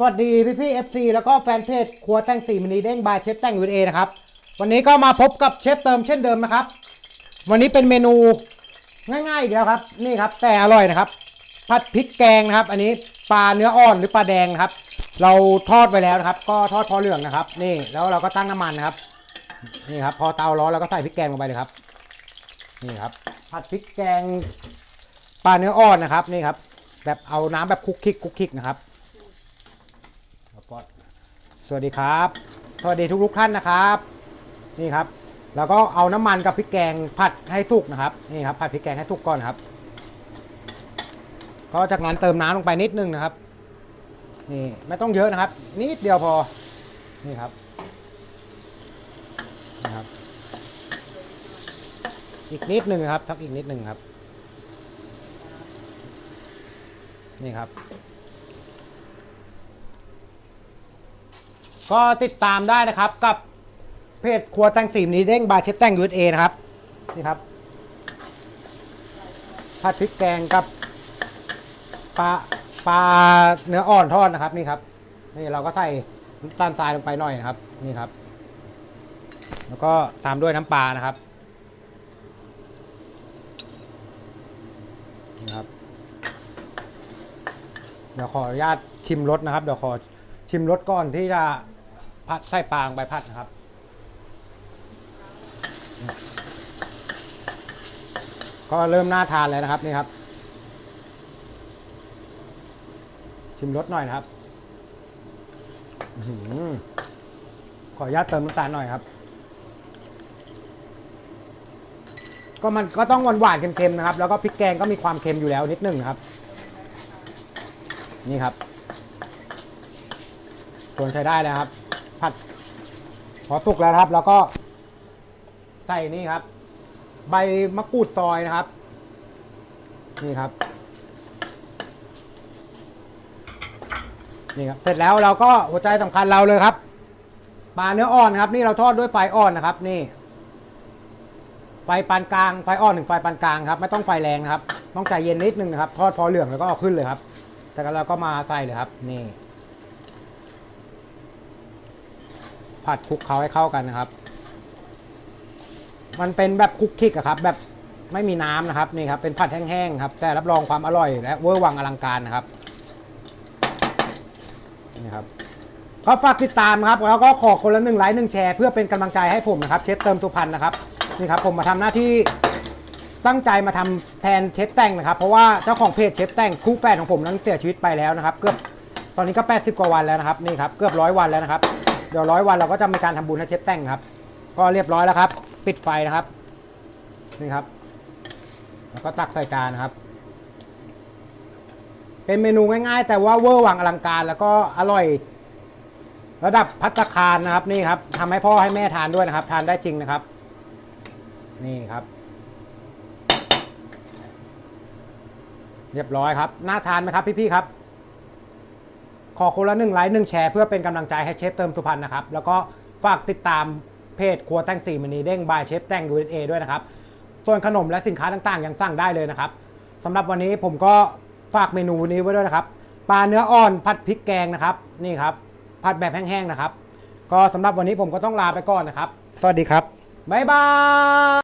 สวัสดีพี่พี่เอฟซีแล้วก็แฟนเพจครัวแต่งสีมินิเด้งบายเชฟแต่งวีเอนะครับ วันนี้ก็มาพบกับเชฟเติมเช่นเดิมนะครับ วันนี้เป็นเมนูง่ายๆอีกแล้วครับ นี่ครับแต่อร่อยนะครับ ผัดพริกแกงนะครับ อันนี้ปลาเนื้ออ่อนหรือปลาแดงครับ เราทอดไว้แล้วนะครับ ก็ทอดพอเหลืองนะครับ นี่แล้วเราก็ตั้งน้ำมันนะครับ นี่ครับ พอเตาร้อนเราก็ใส่พริกแกงลงไปเลยครับ นี่ครับ ผัดพริกแกงปลาเนื้ออ่อนนะครับ นี่ครับ แบบเอาน้ำแบบคุกคิกคุกคิกนะครับ สวัสดีครับ สวัสดีทุกๆท่านนะครับ นี่ครับ แล้วก็เอาน้ำมันกับพริกแกงผัดให้สุกนะครับ นี่ครับผัดพริกแกงให้สุกก่อนครับ ก็จากนั้นเติมน้ำลงไปนิดนึงนะครับ นี่ไม่ต้องเยอะนะครับ นิดเดียวพอ นี่ครับ นะครับ อีกนิดหนึ่งครับทักอีกนิดหนึ่งครับ นี่ครับ ก็ติดตามได้นะครับกับเพจครัวแตงสีมนี้เด้งบาร์เชฟแตงยูเอนะครับ นี่ครับผัดพริกแกงกับปลาปลาเนื้ออ่อนทอดนะครับนี่ครับนี่เราก็ใส่น้ำตาลทรายลงไปหน่อยนะครับ นี่ครับ แล้วก็ตามด้วยน้ำปลานะครับนี่ครับ เดี๋ยวขออนุญาตชิมรสนะครับ เดี๋ยวขอชิมรสก่อนที่จะ ผัดไส้ปลางไปผัดนะครับ ก็เริ่มน่าทานแล้วนะครับนี่ครับ ชิมรสหน่อยนะครับอื้อหือขออนุญาตเติมน้ำตาลหน่อยครับ ก็มันก็ต้องหวานๆเค็มๆนะครับ แล้วก็พริกแกงก็มีความเค็มอยู่แล้วนิดนึงนะครับ นี่ครับควรใช้ได้แล้วครับ ผัดพอสุกแล้วครับ แล้วก็ใส่นี่ครับ ใบมะกรูดซอยนะครับ นี่ครับ นี่ครับเสร็จแล้วเราก็หัวใจสำคัญเราเลยครับปลาเนื้ออ่อนครับ นี่เราทอดด้วยไฟอ่อนนะครับ นี่ ไฟปานกลางไฟอ่อนถึงไฟปานกลางครับ ไม่ต้องไฟแรงครับ ต้องใจเย็นนิดนึงนะครับ ทอดพอเหลืองแล้วก็เอาขึ้นเลยครับ แต่ก็เราก็มาใส่เลยครับ นี่ ผัดคลุกเคล้าให้เข้ากันนะครับ มันเป็นแบบคลุกคลิกอะครับ แบบไม่มีน้ำนะครับนี่ครับเป็นผัดแห้งๆครับ แต่รับรองความอร่อยและเวอร์วังอลังการนะครับนี่ครับก็ฝากติดตามครับแล้วก็ขอคนละหนึ่งไลค์หนึ่งแชร์เพื่อเป็นกำลังใจให้ผมนะครับเชฟเติมสุพรรณนะครับนี่ครับผมมาทำหน้าที่ตั้งใจมาทำแทนเชฟแต่งนะครับ เพราะว่าเจ้าของเพจเชฟแต่งคู่แฝดของผมนั้นเสียชีวิตไปแล้วนะครับ เกือบตอนนี้ก็ 80 กว่าวันแล้วนะครับนี่ครับเกือบร้อยวันแล้วนะครับ เดี๋ยวร้อยวันเราก็จะมีการทำบุญให้เชฟแต่งครับ ก็เรียบร้อยแล้วครับ ปิดไฟนะครับ นี่ครับ แล้วก็ตักใส่จานครับ เป็นเมนูง่ายๆ แต่ว่าเวอร์วังอลังการแล้วก็อร่อย ระดับพัตตาคารนะครับนี่ครับทำให้พ่อให้แม่ทานด้วยนะครับ ทานได้จริงนะครับ นี่ครับเรียบร้อยครับ น่าทานไหมครับพี่ๆครับ ขอคนละหนึ่งไลค์หนึ่งแชร์เพื่อเป็นกำลังใจให้เชฟเติมสุพรรณนะครับ แล้วก็ฝากติดตามเพจครัวแต่งสีมันนีเด้งบายเชฟแต่ง USA ด้วยนะครับ ส่วนขนมและสินค้าต่างๆ ยังสั่งได้เลยนะครับสำหรับวันนี้ผมก็ฝากเมนูนี้ไว้ด้วยนะครับปลาเนื้ออ่อนผัดพริกแกงนะครับนี่ครับผัดแบบแห้งๆนะครับ ก็สำหรับวันนี้ผมก็ต้องลาไปก่อนนะครับ สวัสดีครับบ๊ายบาย